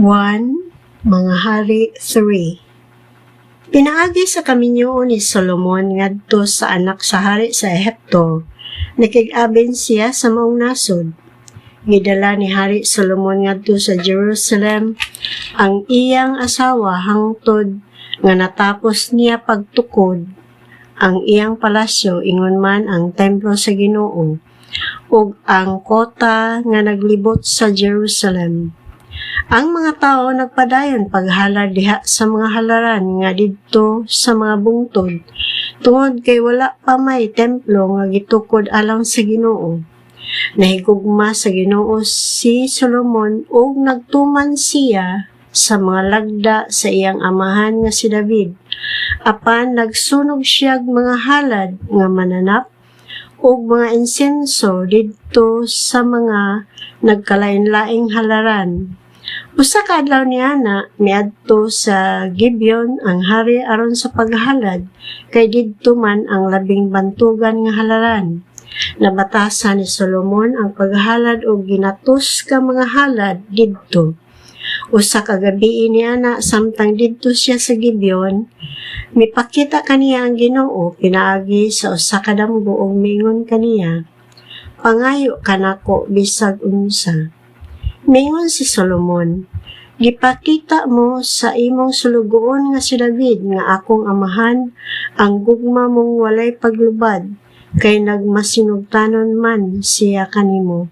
1. Mga Hari 3 Pinaagi sa kaminyo ni Solomon ngadto sa anak sa hari sa Ehipto, nakig-abin siya sa maong nasod. Gidala ni Hari Solomon ngadto sa Jerusalem ang iyang asawa hangtod nga natapos niya pagtukod ang iyang palasyo ingon man ang templo sa Ginoo ug ang kota nga naglibot sa Jerusalem. Ang mga tao nagpadayon paghalad diha sa mga halaran nga didto sa mga bungtod tungod kay wala pa may templo nga gitukod alang sa Ginoo. Nahigugma sa Ginoo si Solomon ug nagtuman siya sa mga lagda sa iyang amahan nga si David. Apan nagsunog siya mga halad nga mananap ug mga insenso didto sa mga nagkalain-laing halaran. Usa ka adlaw ni ana miadto sa Gibeon ang hari aron sa paghalad kay didto man ang labing bantugan nga halaran. Nabatasan ni Solomon ang paghalad og ginatus ka mga halad didto. Usa ka gabi ni ana samtang didto siya sa Gibeon, mipakita kaniya ang Ginoo pinaagi sa usa ka damgo ug mingon kaniya, Pangayo kanako bisag unsa. Mingon si Solomon, Gipakita mo sa imong sulugoon nga si David nga akong amahan ang gugma mong walay paglubad kay nagmasinugtanon man siya kanimo.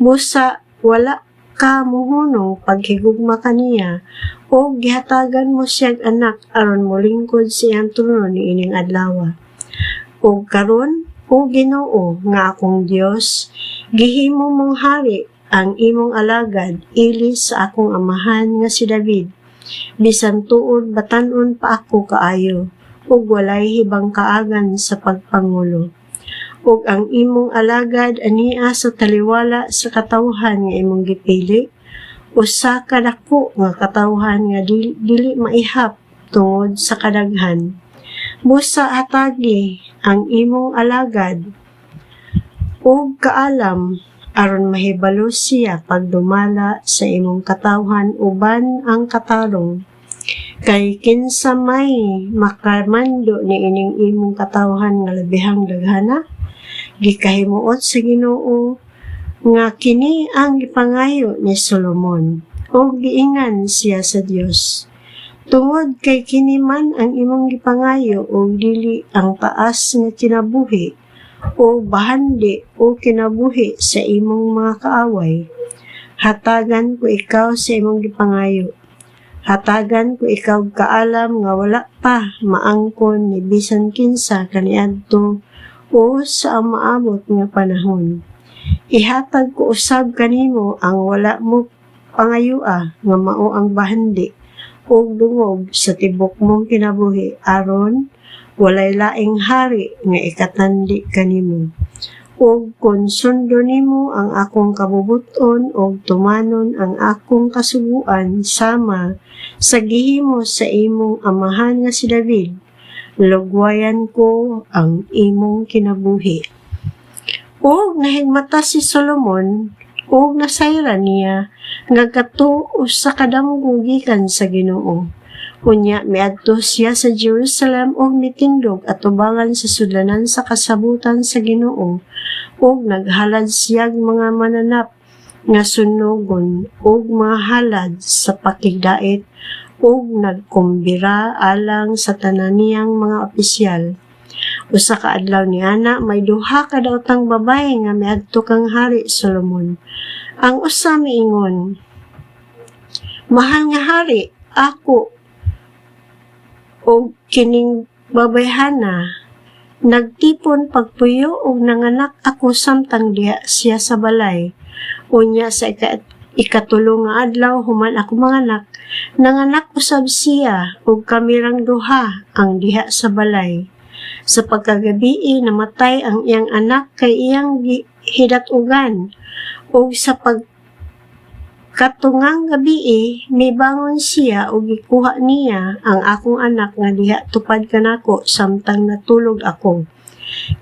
Busa wala ka muhunong paghigugma kaniya o gihatagan mo siyang anak aron molingkod siyang trono ni ining adlaw. O karon o Ginoo nga akong Dios gihimo mong hari ang imong alagad ilis sa akong amahan nga si David. Bisan tuod batanon pa ako kaayo, ug walay hibang kaagan sa pagpangulo. Ug ang imong alagad ania sa taliwala sa katawhan nga imong gipili, usa ka dako nga katawhan nga dili, dili maihap tungod sa kadaghan. Busa atagi ang imong alagad ug kaalam aron mahibalo siya pagdumala sa imong katawhan uban ang katarong. Kay kinsa may makamando ni ining imong katawhan nga labihang daghana gikahimuot sa Ginoo nga kini ang gipangayo ni Solomon o giingan siya sa Dios tungod kay kini man ang imong gipangayo o dili ang taas nga kinabuhi o bahandi o kinabuhi sa imong mga kaaway. Hatagan ko ikaw sa imong gipangayo. Hatagan ko ikaw kaalam nga wala pa maangkon ni bisan kinsa kaniadto o sa maabot nga panahon. Ihatag ko usab kanimo ang wala mo pangayua nga mao ang bahandi o dungob sa tibok mong kinabuhi aron walay laing hari nga ikatandi kanimo. Ug kung sundo nimo ang akong kabubuton ug tumanon ang akong kasuguan sama sa gihimo sa imong amahan nga si David, lugwayan ko ang imong kinabuhi. Ug nahigmata si Solomon ug nasayra niya nga katuo sa kadamgo gikan sa Ginoo Unya, miadto siya sa Jerusalem o mitindog at tubangan sa sudlanan sa kasabutan sa Ginoo ug naghalad siyag mga mananap nga sunugon ug mga halad sa pakigdait ug nagkumbira alang sa tananiyang mga opisyal. Usa ka adlaw ni ana may duha ka daotang babae nga miadto kang hari Solomon. Ang usa miingon, Mahal nga hari, ako o kining babayhana nagtipon pagpuyo og nanganak ako samtang diha siya sa balay. Unya sa ika, ikatulo nga adlaw human ako manganak nanganak usab siya ug kamirang duha ang diha sa balay. Sa pagkagabi namatay ang iyang anak kay iyang hidatugan. Ug sa pag Katungang gabi eh, may bangon siya o gikuha niya ang akong anak nga diha tupad kanako samtang natulog ako.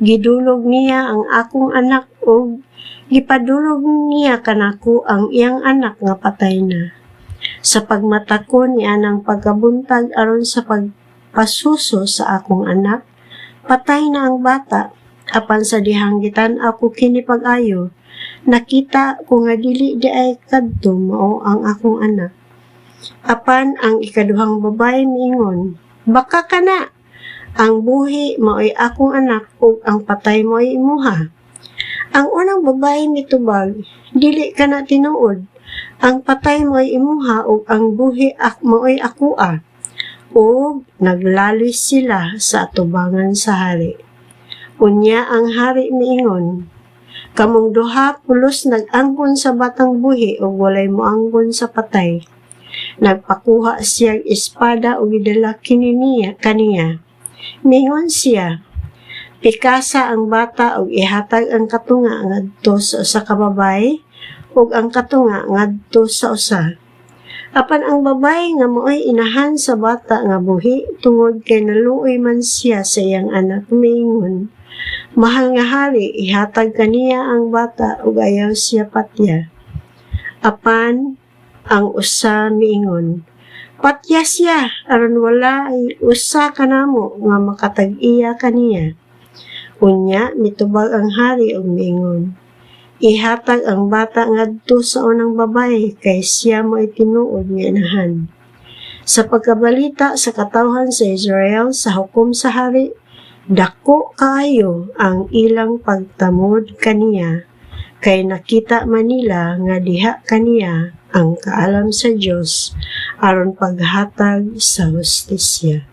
Gidulog niya ang akong anak o gipadulog niya kanako ang iyang anak nga patay na. sa pagmata ko ni anang pagkabuntag aron sa pagpasuso sa akong anak patay na ang bata apan sa dihanggitan ako kini pag-ayo nakita ko nga dili di ay kadto mao ang akong anak. Apan ang ikaduhang babae miingon baka kana ang buhi mao'y akong anak ug ang patay mo'y imuha. Ang unang babae mitubag dili ka na tinuod. Ang patay mo'y imuha ug ang buhi ak mo'y akua ug naglalis sila sa atubangan sa hari. Unya ang hari miingon kamong duha pulos nag-angkon sa batang buhi ug walay moangkon sa patay nagpakuha siya espada ug gidala kini niya kaniya mingon siya pikasa ang bata ug ihatag ang katunga ngadto sa usa ka babae ug ang katunga ngadto sa usa. Apan ang babae nga mo'y inahan sa bata nga buhi tungod kay naluoy man siya sa iyang anak miingon. Mahal nga hari, ihatag kaniya ang bata ug ayaw siya patya. Apan ang usa miingon, patya siya aron wala ay usa kanamo nga makatag-iya kaniya. Unya mitubag ang hari ug miingon, ihatag ang bata ngadto sa unang babae kay siya mo itinuod nga inahan. Sa pagkabalita sa katawhan sa Israel sa hukom sa hari, dako kaayo ang ilang pagtamod kaniya kay nakita manila nga diha kaniya ang kaalam sa Dios aron paghatag sa hustisya.